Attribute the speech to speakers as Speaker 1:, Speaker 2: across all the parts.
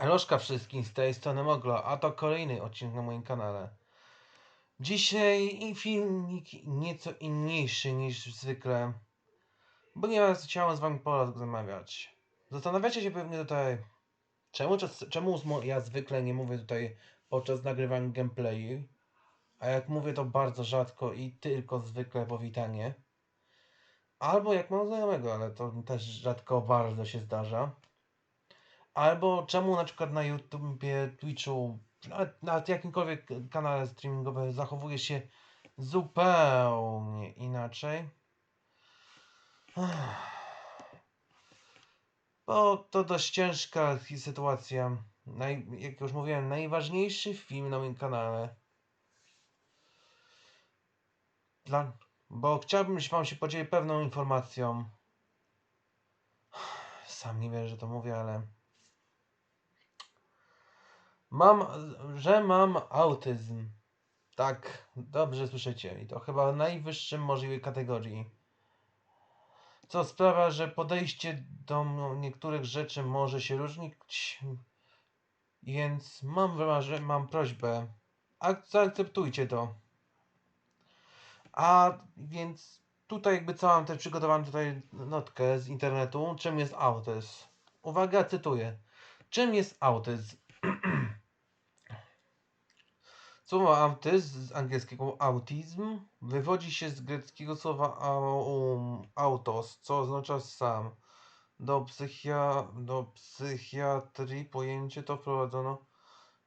Speaker 1: Elożka wszystkim z tej strony Mogla, a to kolejny odcinek na moim kanale. Dzisiaj filmik nieco inniejszy niż zwykle, ponieważ chciałem z wami porozmawiać. Zastanawiacie się pewnie tutaj, czemu, czemu ja zwykle nie mówię tutaj podczas nagrywania gameplayi, a jak mówię to bardzo rzadko i tylko zwykle powitanie. Albo jak mam znajomego, ale to też rzadko bardzo się zdarza. Albo czemu na przykład na YouTubie, Twitchu, nawet na jakimkolwiek kanale streamingowym zachowuje się zupełnie inaczej. Bo to dość ciężka sytuacja. Naj, jak już mówiłem, najważniejszy film na moim kanale. Dla, bo chciałbym wam się podzielić pewną informacją. Sam nie wiem, że to mówię, ale. Mam, że mam autyzm. Tak, dobrze słyszycie. I to chyba najwyższym możliwej kategorii. Co sprawia, że podejście do niektórych rzeczy może się różnić. Więc mam, wymarzy- mam prośbę. Ak- zaakceptujcie to. A więc tutaj jakby co mam przygotowałem tutaj notkę z internetu. Czym jest autyzm? Uwaga, cytuję. Czym jest autyzm? Słowo autyzm z angielskiego autism wywodzi się z greckiego słowa autos, co oznacza sam. Do, psychia, do psychiatrii pojęcie to wprowadzono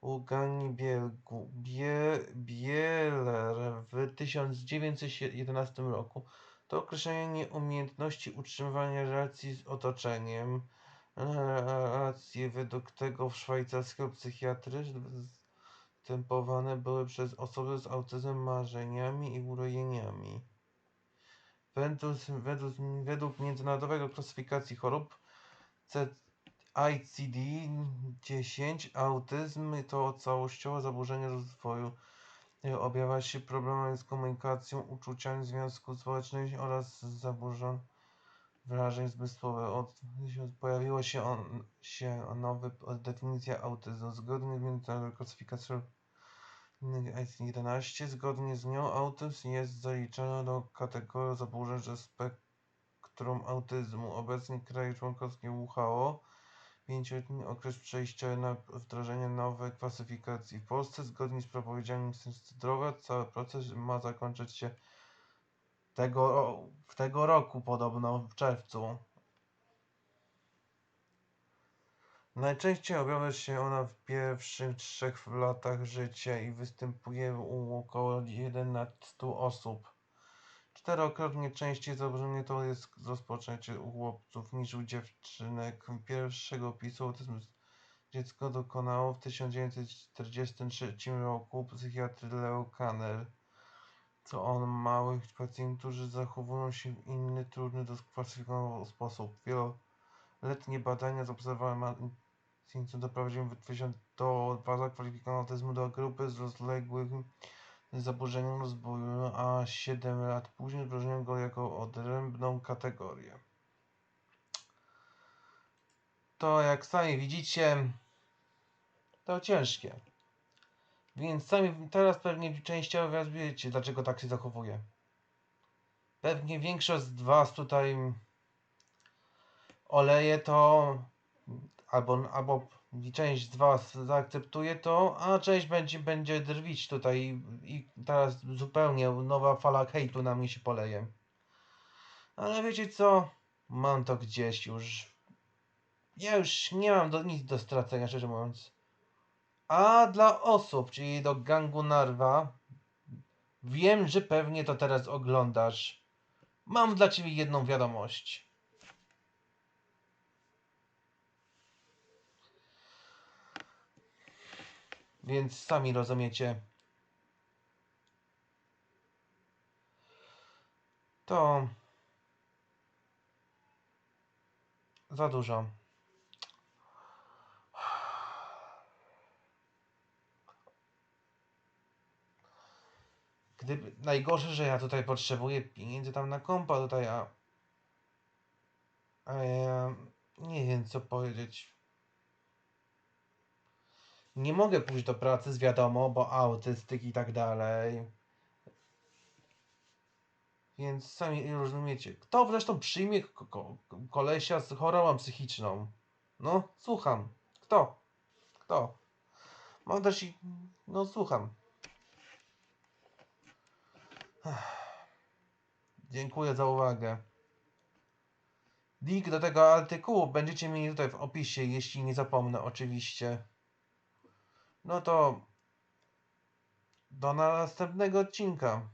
Speaker 1: u Gani Bielgu, Bie, Bieler w 1911 roku. To określenie nieumiejętności utrzymywania relacji z otoczeniem. Relacje według tego w szwajcarskiego psychiatry zastępowane były przez osoby z autyzmem marzeniami i urojeniami. Według, według, według międzynarodowego klasyfikacji chorób C- ICD-10 autyzm to całościowe zaburzenie rozwoju. Objawia się problemami z komunikacją, uczuciami, związku społecznym oraz zaburzeń wrażeń zmysłowych. Od, pojawiła się, on, się nowa definicja autyzmu. Zgodnie z międzynarodową klasyfikacją ICD-11, zgodnie z nią autyzm jest zaliczany do kategorii zaburzeń ze spektrum autyzmu. Obecnie kraje członkowskie WHO pięcioletni okres przejściowy na wdrożenie nowej klasyfikacji. W Polsce, zgodnie z propowiedziami Ministerstwa Zdrowia, cały proces ma zakończyć się tego, w tego roku, podobno w czerwcu. Najczęściej objawia się ona w pierwszych trzech latach życia i występuje u około 1 na 100 osób. Czterokrotnie częściej zaburzenie to jest rozpoczęcie u chłopców niż u dziewczynek. Pierwszego opisu autyzmu dziecko dokonało w 1943 roku psychiatry Leo Kanner. To on małych pacjentów, którzy zachowują się w inny, trudny do sklasyfikowania sposób. Wieloletnie badania zaobserwowały pacjentów doprowadziły w 2000 do autyzmu do grupy z rozległym zaburzeniem rozwoju, a 7 lat później wyróżniono go jako odrębną kategorię. To jak sami widzicie, to ciężkie. Więc sami teraz pewnie częściowo wiecie, dlaczego tak się zachowuje. Pewnie większość z was tutaj oleje to, albo, albo część z was zaakceptuje to, a część będzie, będzie drwić tutaj i, i teraz zupełnie nowa fala hejtu na mnie się poleje. Ale wiecie co? Mam to gdzieś już. Ja już nie mam do, nic do stracenia, szczerze mówiąc. A dla osób, czyli do gangu Narwa, wiem, że pewnie to teraz oglądasz. Mam dla ciebie jedną wiadomość. Więc sami rozumiecie. To za dużo. Gdyby, najgorsze, że ja tutaj potrzebuję pieniędzy tam na kompa tutaj, a, a ja nie wiem co powiedzieć. Nie mogę pójść do pracy z wiadomo, bo autystyk i tak dalej. Więc sami rozumiecie. Kto zresztą przyjmie ko- ko- kolesia z chorobą psychiczną? No, słucham. Kto? Kto? Mam też i... No, słucham. Dziękuję za uwagę. Link do tego artykułu będziecie mieli tutaj w opisie, jeśli nie zapomnę oczywiście. No to do następnego odcinka.